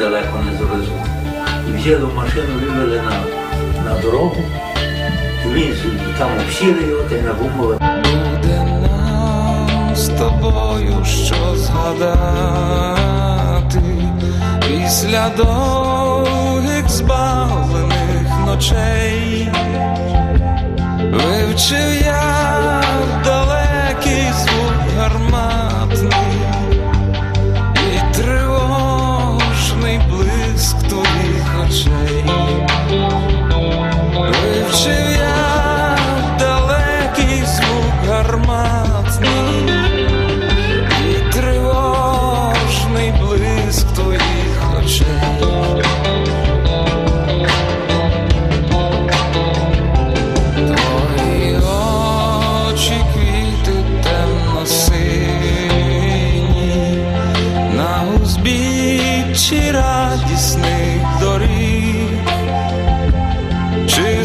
недалеко не завезу. І взяли машину, вивели на, на дорогу. І він там обсіли його та й нагумали. Буде нам з тобою що згадати після довгих збавлених ночей. Вивчив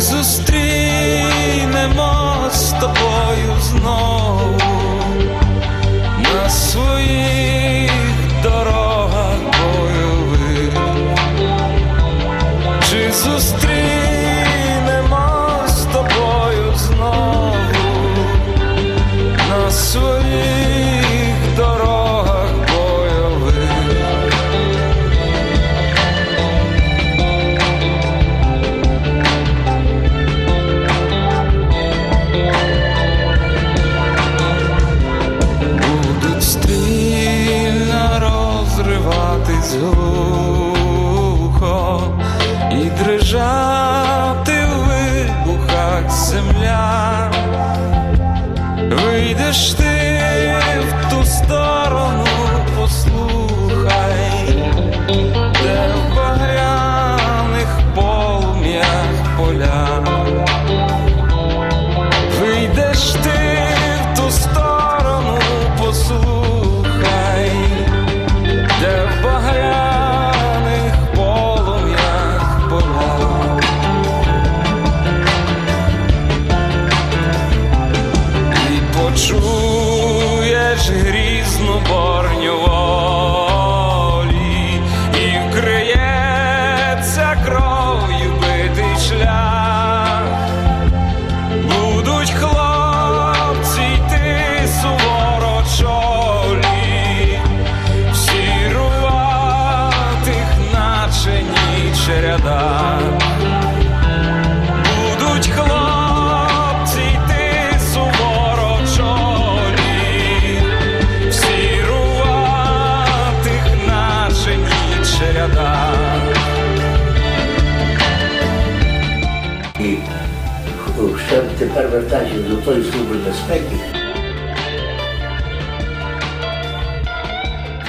Jesus triunfou. Земля. Вийдеш ти в ту сторону, послухай, де в багряних полум'ях поля. Тепер вертаючись до тої служби безпеки,